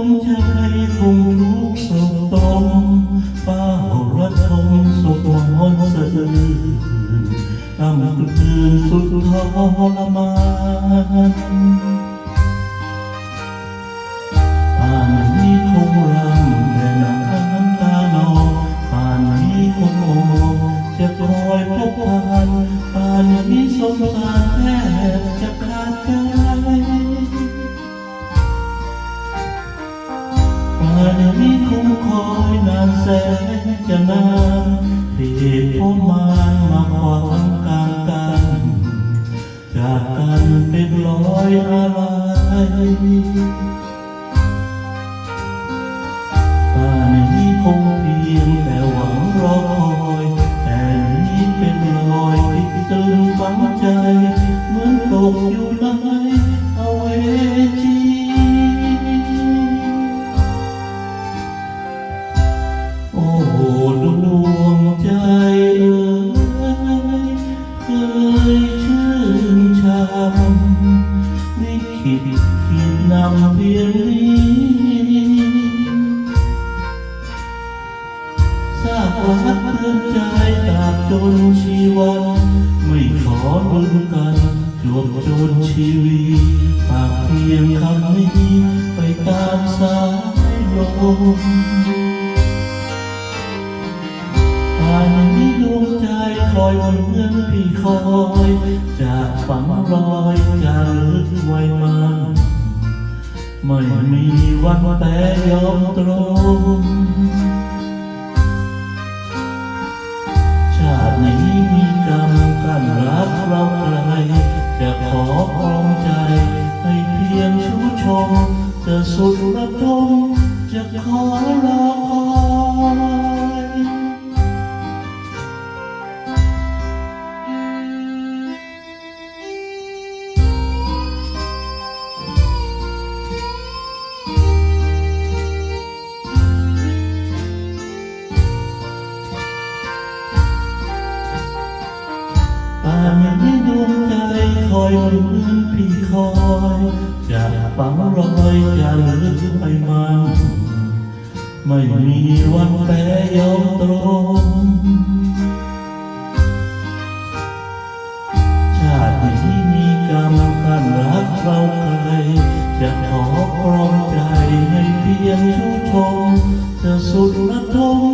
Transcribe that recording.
วงใจคงทุกข์โศกตมเฝ้าระทมสุขมอนสะอื้นตำคืนสุดทรมานป่านนี้คงรำแต่น้ำตานองป่านนี้คงโอจะคอยพบผ่านป่านนี้สงสาร ป่านนี้คงคอยนานแสนจะนานเหตุเพราะมารมาขวางกลางกันจากกันเป็นร้อยอะไรป่านนี้คงเพียงแต่หวังรอคอยแต่นี้เป็นรอยที่ตรึงฝังใจเหมือนตกอยู่ ทราบว่าเตือนใจตราบจนชีวันไม่ขอลุ้นกันจวบจนชีวิตปากเพียงคำนี้ไปตามสายลมป่านนี้ดวงใจคอยเหมือนพี่คอยจะฝังรอยจะลึกไว้มัน ไม่มีวันแต่ยอมตรงชาตินี้มีกรรมกันรักเราไกลจะขอครองใจ ให้เพียงชูชม จะสุดระทมจะขอรอคอย คอยเหมือนพี่คอยจะฝังรอยจะลึกไปมันไม่มีวันแปรยอมตรงชาตินี้มีกรรมกันรักเราใครจะขอครองใจให้เพียงชูชมจะสุดระทม